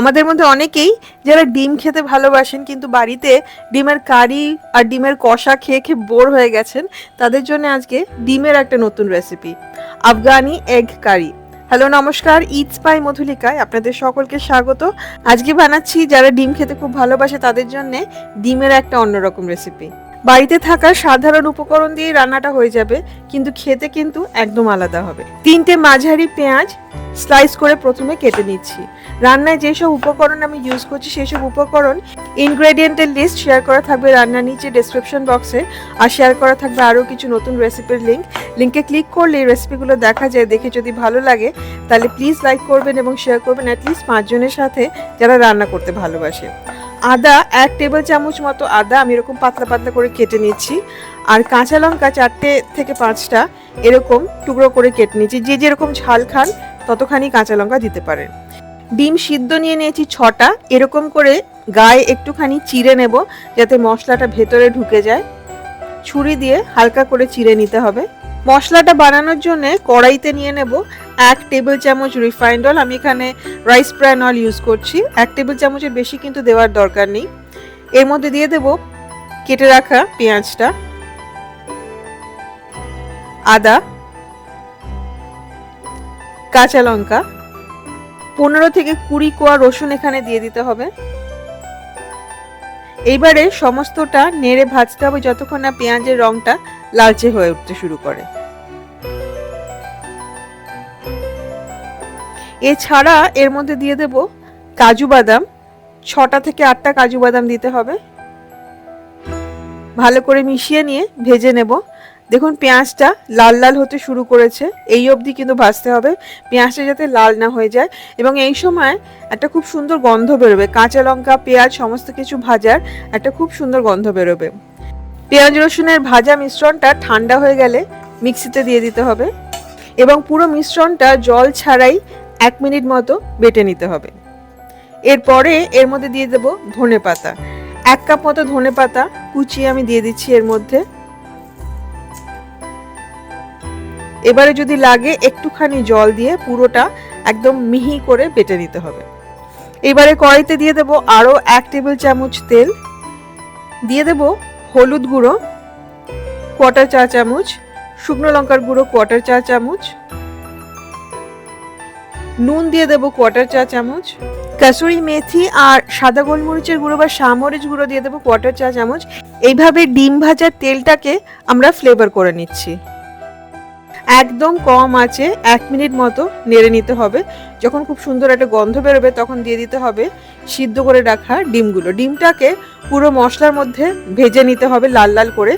আমাদের মধ্যে অনেকেই যারা ডিম খেতে ভালোবাসেন, কিন্তু বাড়িতে ডিমের কারি আর ডিমের কষা খেয়ে খেয়ে বোর হয়ে গেছেন, তাদের জন্য আজকে ডিমের একটা নতুন recipe Afghani egg curry hello নমস্কার ঈদ পাই মধুলিকায় আপনাদের সকলকে স্বাগত। আজকে বানাচ্ছি যারা ডিম খেতে খুব ভালোবাসে, তাদের জন্য ডিমের একটা অন্যরকম রেসিপি বাড়িতে থাকা সাধারণ উপকরণ দিয়ে রান্নাটা হয়ে যাবে, কিন্তু খেতে কিন্তু একদম আলাদা হবে। তিনটে মাঝারি পেঁয়াজ স্লাইস করে প্রথমে কেটে নিচ্ছি। রান্নায় যেসব উপকরণ আমি ইউজ করছি, সেসব উপকরণ ইনগ্রেডিয়েন্টের লিস্ট শেয়ার করা থাকবে রান্নার নিচে ডেসক্রিপশন বক্সে আর শেয়ার করা থাকবে আরও কিছু নতুন রেসিপির লিঙ্ক লিঙ্কে ক্লিক করলে এই রেসিপিগুলো দেখা যায়, দেখে যদি ভালো লাগে, তাহলে প্লিজ লাইক করবেন এবং শেয়ার করবেন অ্যাটলিস্ট পাঁচজনের সাথে যারা রান্না করতে ভালোবাসে। আদা এক টেবিল চামচ মতো আদা আমি এরকম পাতলা পাতলা করে কেটে নিচ্ছি। আর কাঁচা লঙ্কা চারটে থেকে পাঁচটা এরকম টুকরো করে কেটে নিচ্ছি। যে যেরকম ঝাল খান ততখানি কাঁচা লঙ্কা দিতে পারেন। ডিম সিদ্ধ নিয়ে নিয়েছি ছটা, এরকম করে গায়ে একটুখানি চিড়ে নেব যাতে মশলাটা ভেতরে ঢুকে যায়। ছুরি দিয়ে হালকা করে চিড়ে নিতে হবে। মশলাটা বানানোর জন্য কড়াইতে নিয়ে নেব এক টেবিল চামচ রিফাইন্ড অয়েল আমি এখানে রাইস ব্র্যান অয়েল ইউজ করছি। এক টেবিল চামচের বেশি কিন্তু দেওয়ার দরকার নেই। এর মধ্যে দিয়ে দেব কেটে রাখা পেঁয়াজটা, আদা কাঁচা লঙ্কা। পনেরো থেকে কুড়ি কোয়া রসুন এখানে দিয়ে দিতে হবে। এইবারে সমস্তটা নেড়ে ভাজতে হবে যতক্ষণ না পেঁয়াজের রংটা লালচে হয়ে উঠতে শুরু করে। এছাড়া এর মধ্যে দিয়ে দেব কাজু বাদাম। ছটা থেকে আটটা কাজু বাদাম দিতে হবে। ভালো করে মিশিয়ে নিয়ে ভেজে নেব। দেখুন, পেঁয়াজটা লাল লাল হতে শুরু করেছে। এই অবধি কিন্তু ভাজতে হবে। পেঁয়াজটা যাতে লাল না হয়ে যায় এবং এই সময় একটা খুব সুন্দর গন্ধ বেরোবে। কাঁচা লঙ্কা, পেঁয়াজ, সমস্ত কিছু ভাজার একটা খুব সুন্দর গন্ধ বেরোবে। পেঁয়াজ রসুনের ভাজা মিশ্রণটা ঠান্ডা হয়ে গেলে মিক্সিতে দিয়ে দিতে হবে এবং পুরো মিশ্রণটা জল ছাড়াই এক মিনিট মতো বেটে নিতে হবে। এরপরে এর মধ্যে দিয়ে দেব ধনে পাতা এক কাপ মতো ধনে পাতা কুচিয়ে আমি দিয়ে দিচ্ছি এর মধ্যে। এবারে যদি লাগে একটুখানি জল দিয়ে পুরোটা একদম মিহি করে বেটে নিতে হবে। এবারে কড়াইতে দিয়ে দেব আরও এক টেবিল চামচ তেল। দিয়ে দেব হলুদ গুঁড়ো, কোয়াটার চা চামচ, শুকনো লঙ্কার গুঁড়ো, কোয়াটার চা চামচ। নুন দিয়ে দেবো কোয়াটার চা চামচ। কাসুরি মেথি আর সাদা গোলমরিচের গুঁড়ো বা সামরিচ গুঁড়ো দিয়ে দেবো কোয়াটার চা চামচ। এইভাবে ডিম ভাজার তেলটাকে আমরা ফ্লেভার করে নিচ্ছি। একদম কম আছে, এক মিনিট মতো নেড়ে নিতে হবে। যখন খুব সুন্দর একটা গন্ধ বেরোবে, তখন দিয়ে দিতে হবে সিদ্ধ করে রাখা ডিমগুলো। ডিমটাকে পুরো মশলার মধ্যে ভেজে নিতে হবে লাল লাল করে।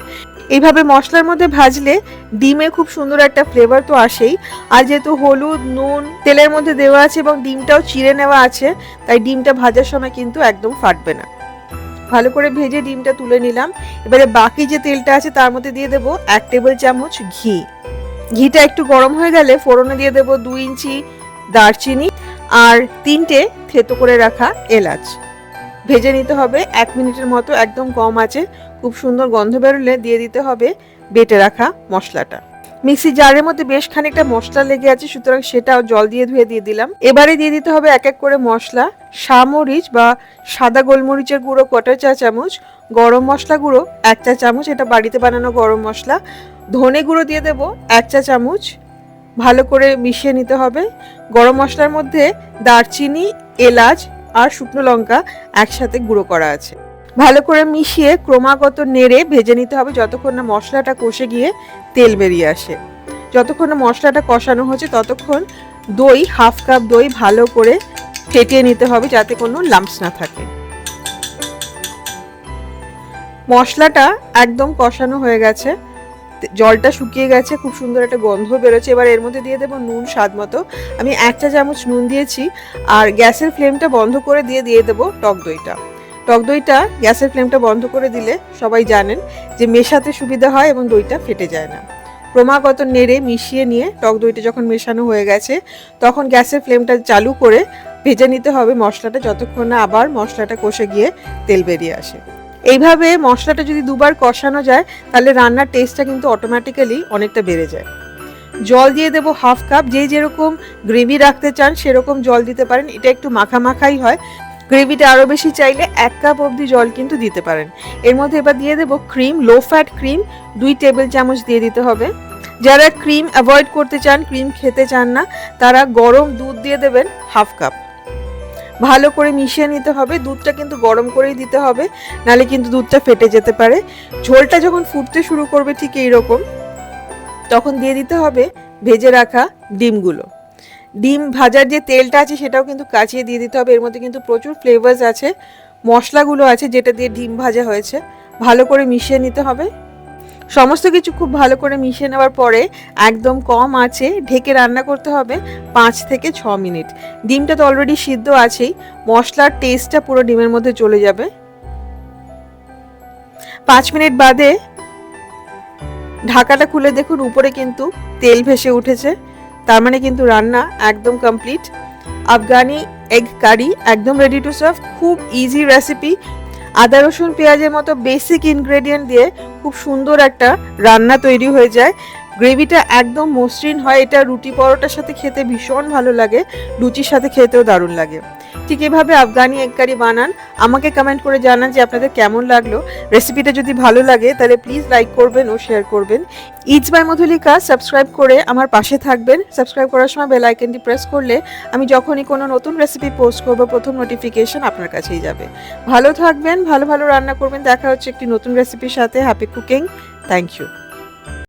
এইভাবে মশলার মধ্যে ভাজলে ডিমে খুব সুন্দর একটা ফ্লেভার তো আসেই। আর যেহেতু হলুদ, নুন, তেলের মধ্যে দেওয়া আছে এবং ডিমটাও চিড়ে নেওয়া আছে, তাই ডিমটা ভাজার সময় কিন্তু একদম ফাটবে না। ভালো করে ভেজে ডিমটা তুলে নিলাম। এবারে বাকি যে তেলটা আছে, তার মধ্যে দিয়ে দেবো এক টেবিল চামচ ঘি। ঘিটা একটু গরম হয়ে গেলে ফোড়নে দিয়ে দেবো দুই ইঞ্চি দারচিনি আর তিনটে থেতো করে রাখা এলাচ। ভেজে নিতে হবে, এক মিনিটের মতো একদম কম আছে খুব সুন্দর গন্ধ বেরোলে দিয়ে দিতে হবে বেটে রাখা মশলাটা। মিক্সি জারের মধ্যে বেশ খানিকটা মশলা লেগে আছে, সুতরাং সেটাও জল দিয়ে ধুয়ে দিয়ে দিলাম। এবারে দিয়ে দিতে হবে এক এক করে মশলা। সামরিচ বা সাদা গোলমরিচের গুঁড়ো কটা চা চামচ গরম মশলা গুঁড়ো এক চা চামচ এটা বাড়িতে বানানো গরম মশলা। ধনে গুঁড়ো দিয়ে দেব এক চা চামচ। ভালো করে মিশিয়ে নিতে হবে। গরম মশলার মধ্যে দারচিনি, এলাচ আর শুকনো লঙ্কা একসাথে গুঁড়ো করা আছে। ভালো করে মিশিয়ে ক্রমাগত নেড়ে ভেজে নিতে হবে যতক্ষণ না মশলাটা কষে গিয়ে তেল বেরিয়ে আসে। যতক্ষণ না মশলাটা কষানো হচ্ছে ততক্ষণ দই, হাফ কাপ দই ভালো করে ফেটিয়ে নিতে হবে যাতে কোনো লাম্পস না থাকে। মশলাটা একদম কষানো হয়ে গেছে। জলটা শুকিয়ে গেছে, খুব সুন্দর একটা গন্ধ বেরোচ্ছে। এবার এর মধ্যে দিয়ে দেবো নুন স্বাদ মতো। আমি এক চা চামচ নুন দিয়েছি, আর গ্যাসের ফ্লেমটা বন্ধ করে দিয়ে দিয়ে দেবো টক দইটা। টক দইটা গ্যাসের ফ্লেমটা বন্ধ করে দিলে সবাই জানেন যে মেশাতে সুবিধা হয় এবং দইটা ফেটে যায় না। ক্রমাগত নেড়ে মিশিয়ে নিয়ে টক দইটা যখন মেশানো হয়ে গেছে, তখন গ্যাসের ফ্লেমটা চালু করে ভেজে নিতে হবে মশলাটা, যতক্ষণ না আবার মশলাটা কষে গিয়ে তেল বেরিয়ে আসে। এইভাবে মশলাটা যদি দুবার কষানো যায়, তাহলে রান্নার টেস্টটা কিন্তু অটোমেটিক্যালি অনেকটা বেড়ে যায়। জল দিয়ে দেবো হাফ কাপ, যে যেরকম গ্রেভি রাখতে চান, সেরকম জল দিতে পারেন। এটা একটু মাখা মাখাই হয়। গ্রেভিটা আরও বেশি চাইলে এক কাপ অবধি জল কিন্তু দিতে পারেন। এর মধ্যে এবার দিয়ে দেবো ক্রিম লো ফ্যাট ক্রিম দুই টেবিল চামচ দিয়ে দিতে হবে। যারা ক্রিম অ্যাভয়েড করতে চান ক্রিম খেতে চান না, তারা গরম দুধ দিয়ে দেবেন হাফ কাপ। ভালো করে মিশিয়ে নিতে হবে, দুধটা কিন্তু গরম করেই দিতে হবে, নালে কিন্তু দুধটা ফেটে যেতে পারে। ঝোলটা যখন ফুটতে শুরু করবে ঠিক এইরকম, তখন দিয়ে দিতে হবে ভেজে রাখা ডিমগুলো। ডিম ভাজার যে তেলটা আছে সেটাও কিন্তু কাচিয়ে দিয়ে দিতে হবে, এর মধ্যে কিন্তু প্রচুর ফ্লেভার্স আছে, মশলাগুলো আছে যেটা দিয়ে ডিম ভাজা হয়েছে, ভালো করে মিশিয়ে নিতে হবে। সমস্ত কিছু খুব ভালো করে মিশিয়ে নেওয়ার পরে একদম কম আছে, ঢেকে রান্না করতে হবে পাঁচ থেকে ছ মিনিট। ডিমটা তো অলরেডি সিদ্ধ আছেই, মশলার টেস্টটা পুরো ডিমের মধ্যে চলে যাবে। পাঁচ মিনিট বাদে ঢাকাটা খুলে দেখুন, উপরে কিন্তু তেল ভেসে উঠেছে। তার মানে কিন্তু রান্না একদম কমপ্লিট আফগানি এগ কারি একদম রেডি টু সার্ভ খুব ইজি রেসিপি আদা রসুন পেঁয়াজের মতো বেসিক ইনগ্রেডিয়েন্ট দিয়ে খুব সুন্দর একটা রান্না তৈরি হয়ে যায়। গ্রেভিটা একদম মসৃণ হয়। এটা রুটি পরোটার সাথে খেতে ভীষণ ভালো লাগে। লুচির সাথে খেতেও দারুণ লাগে। ঠিক এভাবে আফগানি এগ কারি বানান, আমাকে কমেন্ট করে জানান যে আপনাদের কেমন লাগল। রেসিপিটা যদি ভালো লাগে, তাহলে প্লিজ লাইক করবেন ও শেয়ার করবেন। ইটস বাই মধুলিকা সাবস্ক্রাইব করে আমার পাশে থাকবেন। সাবস্ক্রাইব করার সময় বেল আইকনটি প্রেস করলে আমি যখনই কোনো নতুন রেসিপি পোস্ট করব, প্রথম নোটিফিকেশন আপনার কাছেই যাবে। ভালো থাকবেন, ভালো ভালো রান্না করবেন। দেখা হচ্ছে একটি নতুন রেসিপির সাথে। Happy cooking thank you